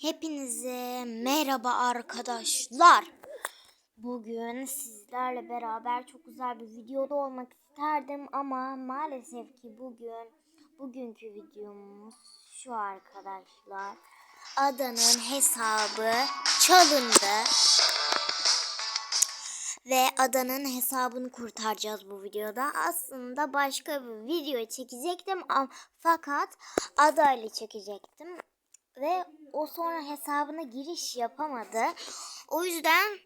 Hepinize merhaba arkadaşlar. Bugün sizlerle beraber çok güzel bir videoda olmak isterdim ama maalesef ki bugün bugünkü videomuz şu arkadaşlar. Adanın hesabı çalındı. Ve adanın hesabını kurtaracağız bu videoda. Aslında başka bir video çekecektim ama fakat adayla çekecektim ve o sonra hesabına giriş yapamadı. O yüzden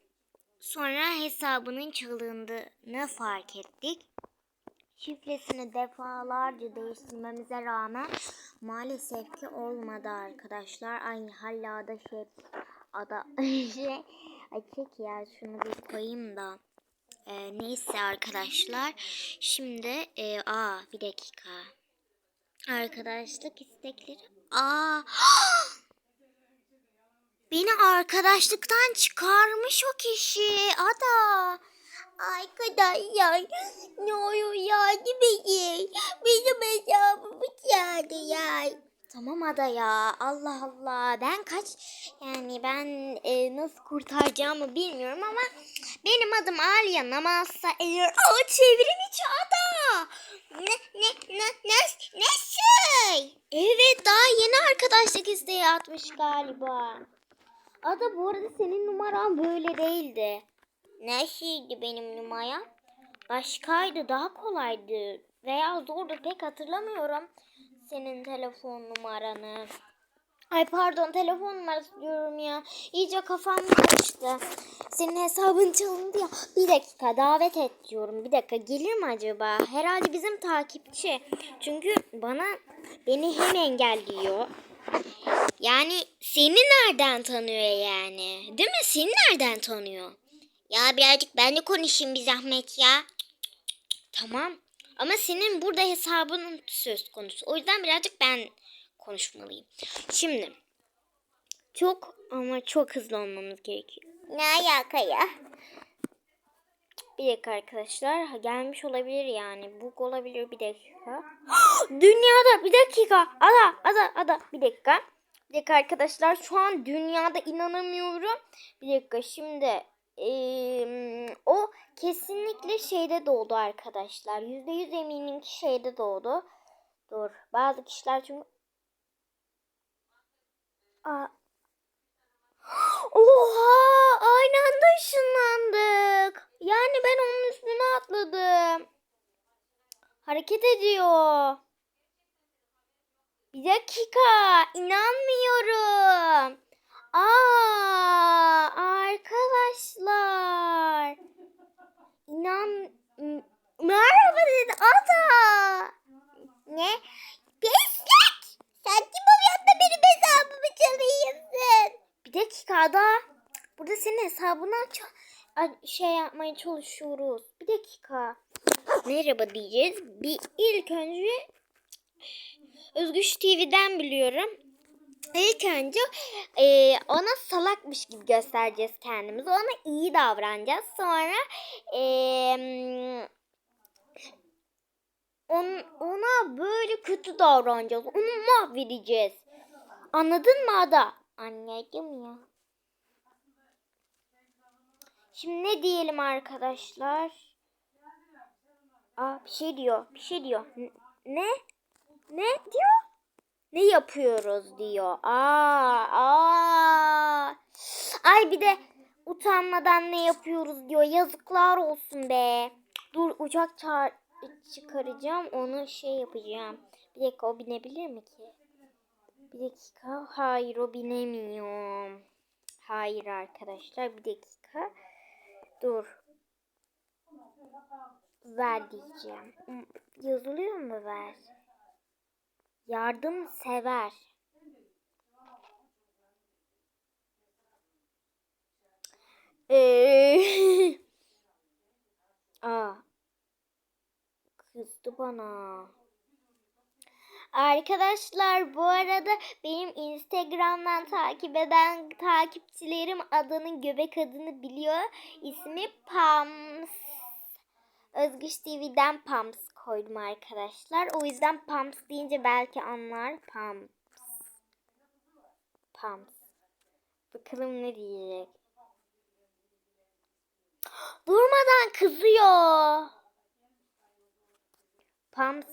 sonra hesabının çalındığını fark ettik. Şifresini defalarca değiştirmemize rağmen maalesef ki olmadı arkadaşlar. Ay hala da şey ada şey ay çek ya şunu bir koyayım da. Ee, neyse arkadaşlar. Şimdi e, aa bir dakika. Arkadaşlık istekleri. Aa! Beni arkadaşlıktan çıkarmış o kişi. Ada. Arkadaşlar ne olur yardım edin. Benim hesabımı çaldılar. Tamam Ada ya. Allah Allah. Ben kaç yani ben e, nasıl kurtaracağımı bilmiyorum ama benim adım Alya Namazsa eğer o çevirim içi Ada. Ne ne ne ne ne şey? Evet daha yeni arkadaşlık isteği atmış galiba. Ada bu arada senin numaran böyle değildi. Neşiydi benim numaram? Başkaydı daha kolaydı. Veya zordu pek hatırlamıyorum senin telefon numaranı. Ay pardon telefon numarası diyorum ya. İyice kafam karıştı. Senin hesabın çalındı ya. Bir dakika davet et diyorum. Bir dakika gelir mi acaba? Herhalde bizim takipçi. Çünkü bana beni hem engelliyor. Yani seni nereden tanıyor yani? Değil mi? Seni nereden tanıyor? Ya birazcık ben de konuşayım bir zahmet ya. Tamam. Ama senin burada hesabının söz konusu. O yüzden birazcık ben konuşmalıyım. Şimdi çok ama çok hızlı olmamız gerekiyor. Ne alaka ya? Bir dakika arkadaşlar. Ha, Gelmiş olabilir yani. Bug olabilir bir dakika. Dünyada bir dakika. Ada ada ada bir dakika. Bir dakika arkadaşlar şu an dünyada inanamıyorum. Bir dakika şimdi o kesinlikle şeyde doğdu arkadaşlar. Yüzde yüz eminim ki şeyde doğdu. Dur bazı kişiler çünkü Aa. Oha aynı anda ışınlandık. Yani ben onun üstüne atladım. Hareket ediyor. Bir dakika inanmıyorum. Aa arkadaşlar. İnan merhaba dedi Ada. Ne? Pislik. Sen kim oluyorsun da benim hesabımı çalıyorsun? Bir dakika Ada. Burada senin hesabını aç a- şey yapmaya çalışıyoruz. Bir dakika. Merhaba diyeceğiz. Bir ilk önce Özgüç TV'den biliyorum. İlk önce e, ona salakmış gibi göstereceğiz kendimizi. Ona iyi davranacağız. Sonra e, on, ona böyle kötü davranacağız. Onu mahvedeceğiz. Anladın mı Ada? Anladım ya. Şimdi ne diyelim arkadaşlar? Aa bir şey diyor. Bir şey diyor. N- Ne? Ne diyor? Ne yapıyoruz diyor. Aa, aa. Ay bir de utanmadan ne yapıyoruz diyor. Yazıklar olsun be. Dur uçak çağır çıkaracağım. Onu şey yapacağım. Bir dakika o binebilir mi ki? Bir dakika. Hayır o binemiyor. Hayır arkadaşlar bir dakika. Dur. Ver diyeceğim. Yazılıyor mu ver? Yardım sever. Ee, Aa. Kızdı bana. Arkadaşlar bu arada benim Instagram'dan takip eden takipçilerim adanın göbek adını biliyor. İsmi Pams. Özgüç TV'den Pams koydum arkadaşlar. O yüzden Pams deyince belki anlar. Pams. Pams. Bakalım ne diyecek. Durmadan kızıyor. Pams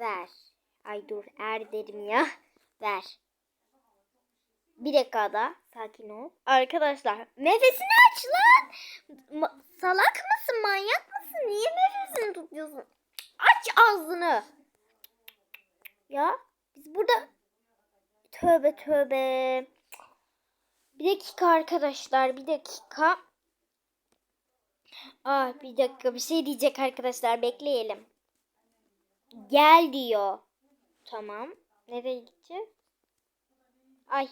ver. Ay dur er dedim ya. Ver. Bir dakika da sakin ol. Arkadaşlar nefesini aç lan. Ma- salak mısın manyak mısın? Niye nefesini tutuyorsun? Aç ağzını. Ya biz burada tövbe tövbe. Bir dakika arkadaşlar bir dakika. Ah bir dakika bir şey diyecek arkadaşlar bekleyelim. Gel diyor. Tamam. Nereye gideceğiz? Ay.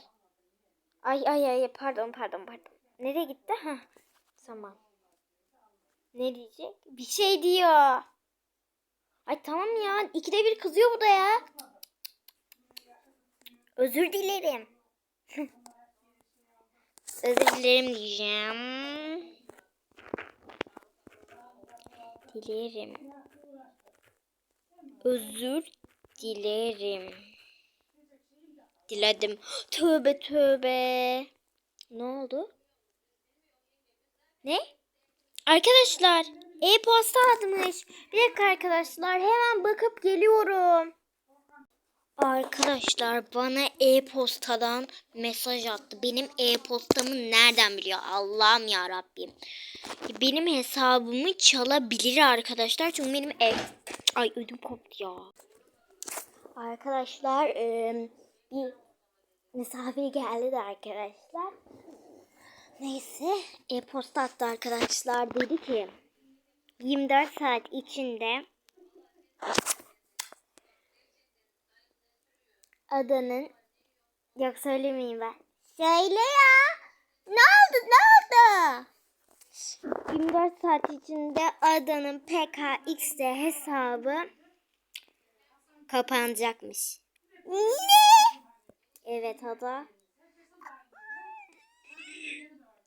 Ay ay ay pardon pardon pardon. Nereye gitti? Ha. Tamam. Ne diyecek? Bir şey diyor. Ay tamam ya. ikide bir kızıyor bu da ya. Özür dilerim. Özür dilerim diyeceğim. Dilerim. Özür dilerim. Diledim. Tövbe tövbe. Ne oldu? Ne? Arkadaşlar e-posta atmış. Bir dakika arkadaşlar hemen bakıp geliyorum. Arkadaşlar bana e-postadan mesaj attı. Benim e-postamı nereden biliyor? Allah'ım ya Rabbim. Benim hesabımı çalabilir arkadaşlar. Çünkü benim e Ay ödüm koptu ya. Arkadaşlar bir misafir geldi de arkadaşlar. Neyse e-posta attı arkadaşlar. Dedi ki 24 saat içinde adanın yok söylemeyeyim ben. Söyle ya. Ne oldu ne oldu? 24 saat içinde adanın PKX'de hesabı kapanacakmış. Ne? Evet ada.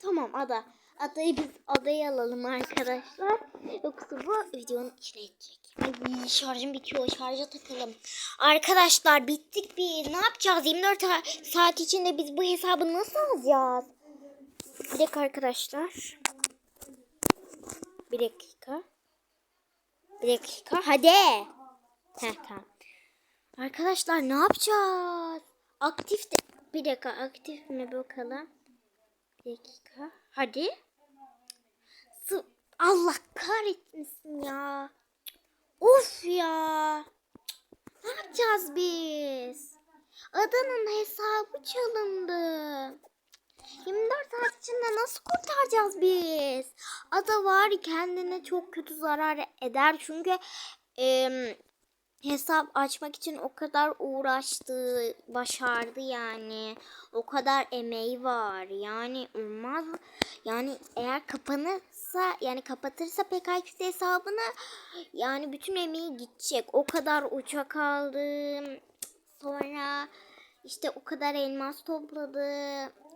Tamam ada. Adayı biz adayı alalım arkadaşlar. Yoksa bu videonun içine edecek. Ay şarjım bitiyor. Şarja takalım. Arkadaşlar bittik bir. Ne yapacağız? 24 sa- saat içinde biz bu hesabı nasıl alacağız? Bir dakika arkadaşlar. Bir dakika. Bir dakika. Hadi. Heh tamam. Arkadaşlar ne yapacağız? Aktif de... Bir dakika aktif mi bakalım. Dakika. Hadi. Sı- Allah kahretmesin ya. Of ya. Ne yapacağız biz? Adanın hesabı çalındı. 24 saat içinde nasıl kurtaracağız biz? Ada var kendine çok kötü zarar eder çünkü em, hesap açmak için o kadar uğraştı, başardı yani. O kadar emeği var. Yani olmaz. Yani eğer kapanırsa yani kapatırsa PKX hesabını yani bütün emeği gidecek. O kadar uçak aldım. Sonra işte o kadar elmas topladı.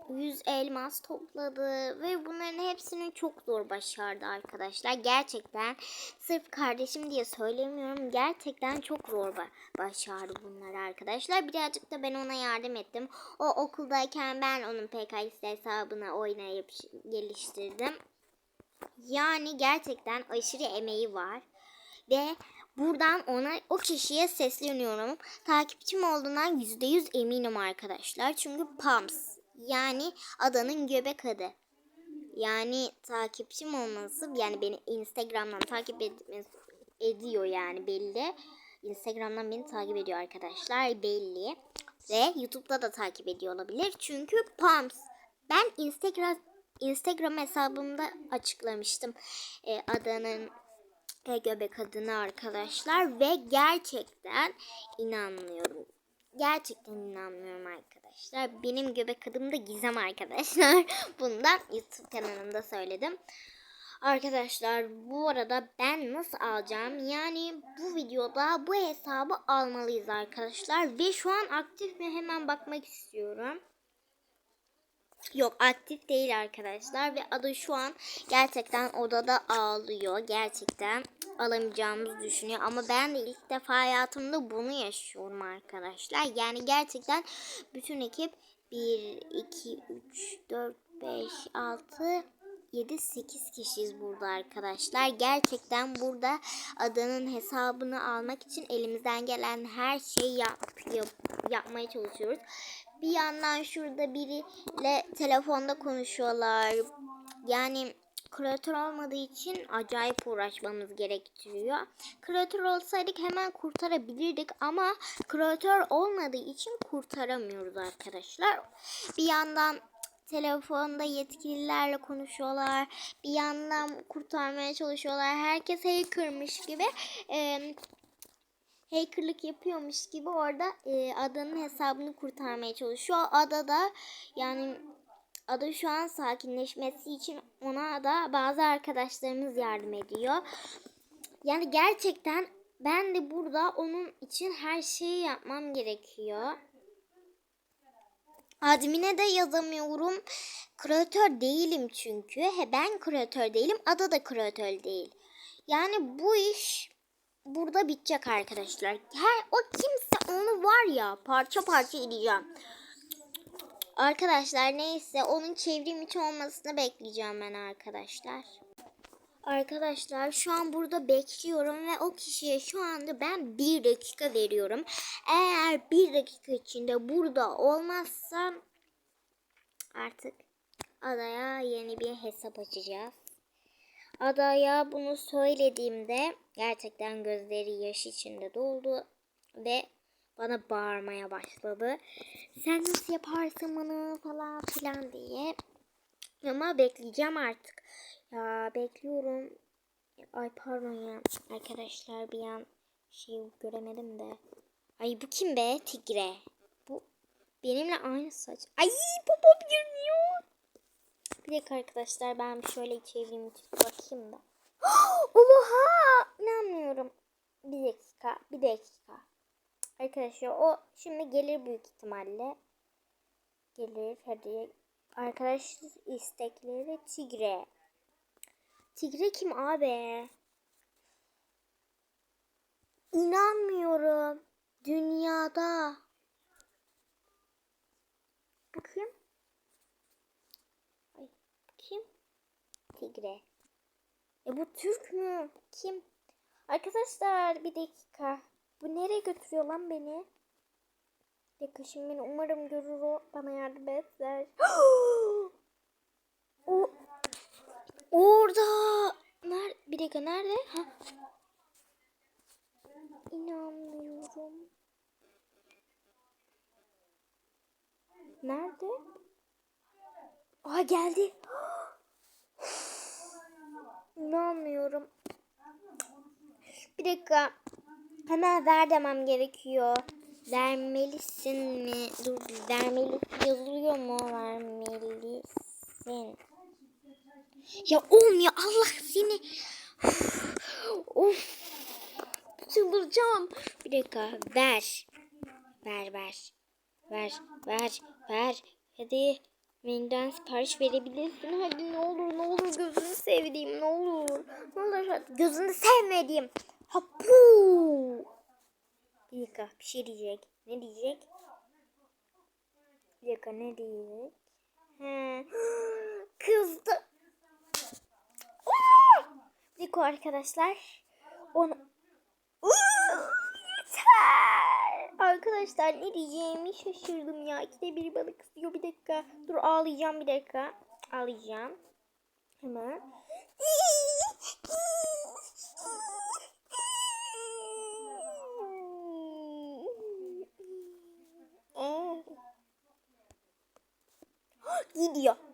100 elmas topladı ve bunların hepsini çok zor başardı arkadaşlar. Gerçekten sırf kardeşim diye söylemiyorum. Gerçekten çok zor ba- başardı bunları arkadaşlar. Birazcık da ben ona yardım ettim. O okuldayken ben onun PKX hesabına oynayıp geliştirdim. Yani gerçekten aşırı emeği var. Ve buradan ona o kişiye sesleniyorum. Takipçim olduğundan %100 eminim arkadaşlar. Çünkü Pams yani adanın göbek adı. Yani takipçim olması yani beni Instagram'dan takip etmesi, ediyor yani belli. Instagram'dan beni takip ediyor arkadaşlar belli. Ve YouTube'da da takip ediyor olabilir. Çünkü Pams. Ben Instagram Instagram hesabımda açıklamıştım e, adanın e, göbek adını arkadaşlar ve gerçekten inanmıyorum. Gerçekten inanmıyorum arkadaşlar. Benim göbek adım da Gizem arkadaşlar. Bundan YouTube kanalımda söyledim. Arkadaşlar bu arada ben nasıl alacağım? Yani bu videoda bu hesabı almalıyız arkadaşlar. Ve şu an aktif mi hemen bakmak istiyorum. Yok aktif değil arkadaşlar ve adı şu an gerçekten odada ağlıyor. Gerçekten alamayacağımızı düşünüyor ama ben de ilk defa hayatımda bunu yaşıyorum arkadaşlar. Yani gerçekten bütün ekip 1, 2, 3, 4, 5, 6, 7, 8 kişiyiz burada arkadaşlar. Gerçekten burada adanın hesabını almak için elimizden gelen her şeyi yapıyor, yapmaya çalışıyoruz. Bir yandan şurada biriyle telefonda konuşuyorlar. Yani kreatör olmadığı için acayip uğraşmamız gerektiriyor. Kreatör olsaydık hemen kurtarabilirdik ama kreatör olmadığı için kurtaramıyoruz arkadaşlar. Bir yandan telefonda yetkililerle konuşuyorlar. Bir yandan kurtarmaya çalışıyorlar. Herkes hackermış gibi. eee hackerlık yapıyormuş gibi orada e, adanın hesabını kurtarmaya çalışıyor. Ada da yani ada şu an sakinleşmesi için ona da bazı arkadaşlarımız yardım ediyor. Yani gerçekten ben de burada onun için her şeyi yapmam gerekiyor. Admine de yazamıyorum. Kreatör değilim çünkü. He ben kreatör değilim. Ada da kreatör değil. Yani bu iş burada bitecek arkadaşlar. Her o kimse onu var ya parça parça edeceğim. Arkadaşlar neyse onun çevrim içi olmasını bekleyeceğim ben arkadaşlar. Arkadaşlar şu an burada bekliyorum ve o kişiye şu anda ben bir dakika veriyorum. Eğer bir dakika içinde burada olmazsa artık adaya yeni bir hesap açacağız. Adaya bunu söylediğimde gerçekten gözleri yaş içinde doldu ve bana bağırmaya başladı. Sen nasıl yaparsın bunu falan filan diye. Ama bekleyeceğim artık. Ya bekliyorum. Ay pardon ya. Arkadaşlar bir an şey göremedim de. Ay bu kim be? Tigre. Bu benimle aynı saç. Ay popom görünüyor. Bir dakika arkadaşlar ben şöyle çevireyim bakayım da. Oha! İnanmıyorum. Bir dakika, bir dakika. Arkadaşlar o şimdi gelir büyük ihtimalle. Gelir hadi. Arkadaş istekleri Tigre. Tigre kim abi? İnanmıyorum. Dünyada. Kim? Ay, kim? Tigre. E bu Türk mü? Kim? Arkadaşlar bir dakika. Bu nereye götürüyor lan beni? Şimdi beni umarım görür o. Bana yardım eder. o Orada. Nerede? Bir dakika nerede? Ha. İnanmıyorum. Nerede? Aa geldi. İnanmıyorum. Bir dakika. Hemen ver demem gerekiyor. Vermelisin mi? Dur vermelisin yazılıyor mu? Vermelisin. Ya olmuyor Allah seni. of. Çıldıracağım. Bir dakika ver. Ver ver. Ver ver ver. Hadi menüden sipariş verebilirsin. Hadi ne olur ne olur gözünü sevdiğim ne olur. Ne olur gözünü sevmediğim. Hapu. Bir dakika bir şey diyecek. Ne diyecek? Bir dakika ne diyecek? He. Kızdı. Diko arkadaşlar. Onu Yeter. Arkadaşlar ne diyeceğimi şaşırdım ya. İkide bir balık istiyor. Bir dakika. Dur ağlayacağım bir dakika. Ağlayacağım. Hemen.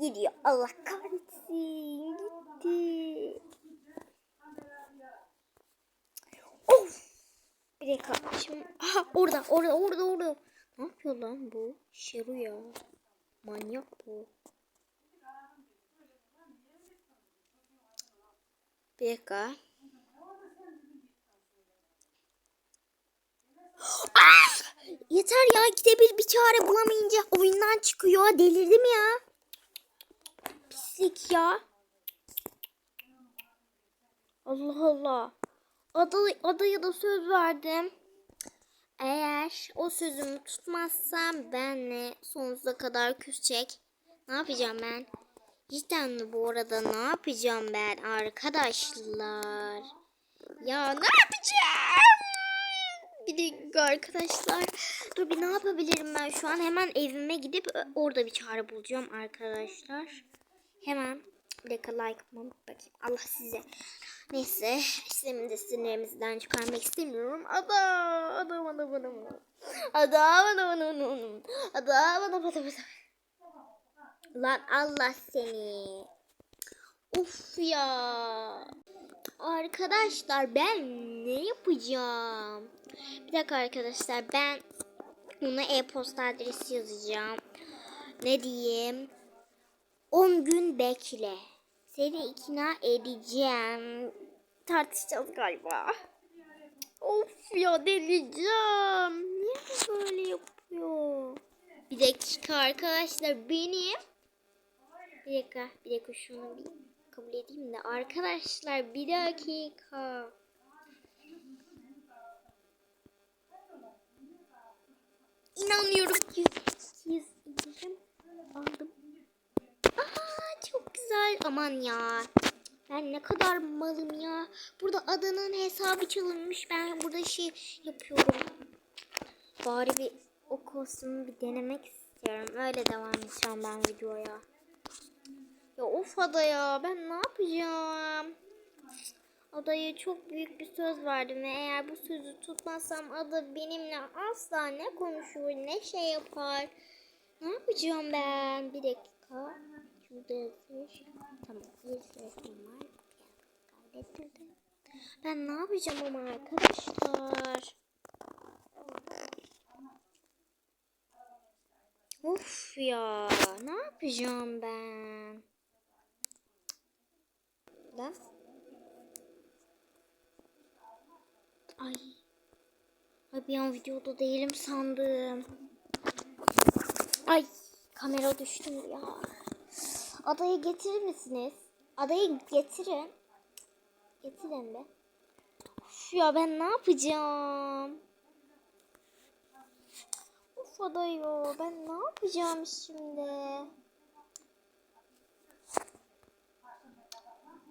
Gidiyor. Allah kahretsin. Gitti. Of. Bir dakika. Şimdi aha orada, orada, orada, orada. Ne yapıyor lan bu? Şeru ya. Manyak bu. Bir dakika. Ah! Yeter ya gidebil bir çare bulamayınca oyundan çıkıyor. Delirdim ya. Pislik ya. Allah Allah. Ada, adaya da söz verdim. Eğer o sözümü tutmazsam benle sonsuza kadar küsecek. Ne yapacağım ben? Cidden bu arada ne yapacağım ben arkadaşlar? Ya ne yapacağım? Bir dakika arkadaşlar. Dur bir ne yapabilirim ben şu an? Hemen evime gidip ö, orada bir çare bulacağım arkadaşlar. Hemen bir dakika like mı bakayım. Allah size. Neyse. Sistemin de sinirlerimizden çıkarmak istemiyorum. Ada, ada, ada, ada, ada. Ada, ada, ada, ada, ada. Ada, ada, ada, ada. Lan Allah seni. Uf ya. Arkadaşlar ben ne yapacağım? Bir dakika arkadaşlar ben ona e-posta adresi yazacağım. Ne diyeyim? 10 gün bekle. Seni ikna edeceğim. Tartışacağız galiba. Of ya delireceğim. Niye böyle yapıyor? Bir dakika arkadaşlar benim. Bir dakika bir dakika şunu bir kabul edeyim de. Arkadaşlar bir dakika. İnanmıyorum. 100, 200 indirim aldım. Aa çok güzel. Aman ya. Ben ne kadar malım ya. Burada adanın hesabı çalınmış. Ben burada şey yapıyorum. Bari bir o kostümü bir denemek istiyorum. Öyle devam edeceğim ben videoya. Ya of ada ya. Ben ne yapacağım? Adaya çok büyük bir söz verdim ve eğer bu sözü tutmazsam ada benimle asla ne konuşur ne şey yapar. Ne yapacağım ben? Bir dakika. Şurada yazıyor. Tamam. Var. Kaydettirdim. Ben ne yapacağım ama arkadaşlar? Of ya. Ne yapacağım ben? Ben Ay. Ay bir an videoda değilim sandım. Ay kamera düştü ya. Adayı getirir misiniz? Adayı getirin. Getirin be. Uf ya ben ne yapacağım? Uf adayı ben ne yapacağım şimdi?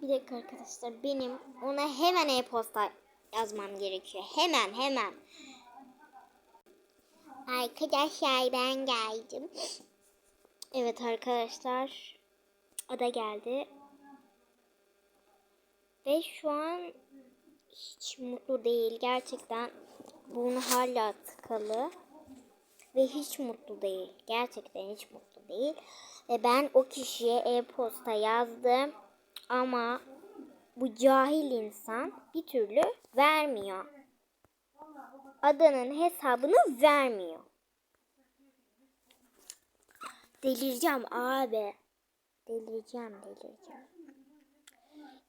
Bir dakika arkadaşlar benim ona hemen e-posta yazmam gerekiyor. Hemen hemen. Arkadaşlar ben geldim. Evet arkadaşlar. O da geldi. Ve şu an hiç mutlu değil. Gerçekten burnu hala tıkalı. Ve hiç mutlu değil. Gerçekten hiç mutlu değil. Ve ben o kişiye e-posta yazdım. Ama bu cahil insan bir türlü vermiyor. Adanın hesabını vermiyor. Delireceğim abi. Delireceğim, delireceğim.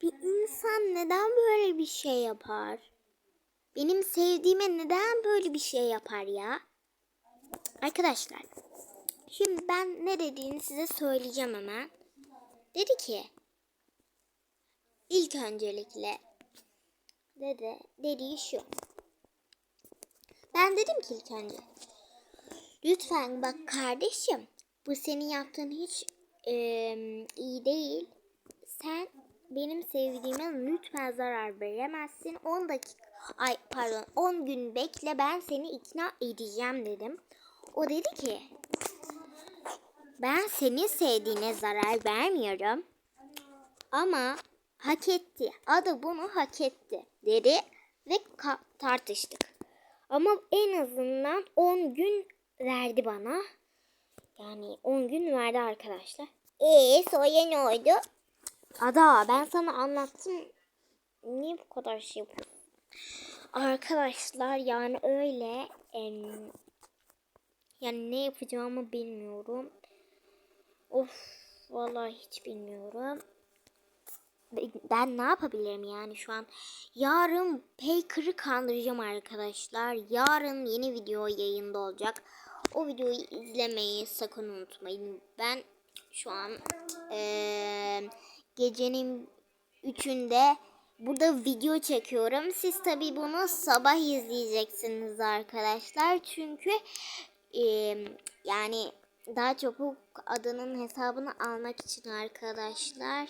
Bir insan neden böyle bir şey yapar? Benim sevdiğime neden böyle bir şey yapar ya? Arkadaşlar, şimdi ben ne dediğini size söyleyeceğim hemen. Dedi ki, ilk öncelikle dedi, dediği şu. Ben dedim ki ilk önce, lütfen bak kardeşim, bu senin yaptığın hiç e, iyi değil. Sen benim sevdiğime lütfen zarar veremezsin. 10 dakika ay pardon 10 gün bekle ben seni ikna edeceğim dedim. O dedi ki ben senin sevdiğine zarar vermiyorum. Ama hak etti. Adı bunu hak etti dedi ve tartıştık. Ama en azından 10 gün verdi bana. Yani 10 gün verdi arkadaşlar. Eee sonra ne oldu? Ada ben sana anlattım. Niye bu kadar şey yapıyorsun? Arkadaşlar yani öyle em, yani ne yapacağımı bilmiyorum. Of vallahi hiç bilmiyorum. Ben ne yapabilirim yani şu an? Yarın Payker'ı kandıracağım arkadaşlar. Yarın yeni video yayında olacak. O videoyu izlemeyi sakın unutmayın. Ben şu an ee, gecenin üçünde burada video çekiyorum. Siz tabii bunu sabah izleyeceksiniz arkadaşlar. Çünkü e, yani daha çabuk adının hesabını almak için arkadaşlar.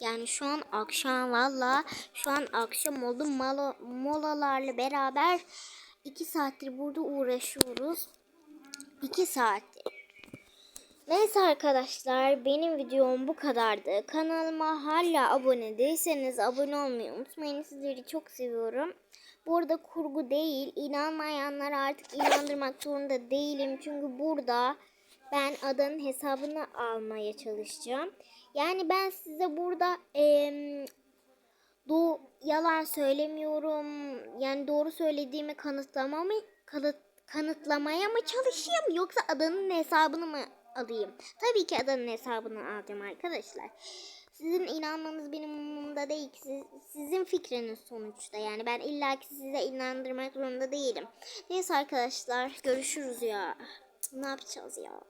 Yani şu an akşam valla şu an akşam oldu Malo, molalarla beraber iki saattir burada uğraşıyoruz. İki saattir. Neyse arkadaşlar benim videom bu kadardı. Kanalıma hala abone değilseniz abone olmayı unutmayın. Sizleri çok seviyorum. Bu arada kurgu değil. İnanmayanlar artık inandırmak zorunda değilim. Çünkü burada ben adanın hesabını almaya çalışacağım. Yani ben size burada em, do yalan söylemiyorum. Yani doğru söylediğimi kanıtlamamı kanıt, kanıtlamaya mı çalışayım yoksa adanın hesabını mı alayım? Tabii ki adanın hesabını alacağım arkadaşlar. Sizin inanmanız benim umurumda değil ki siz, sizin fikriniz sonuçta. Yani ben illaki size inandırmak zorunda değilim. Neyse arkadaşlar görüşürüz ya. Ne yapacağız ya?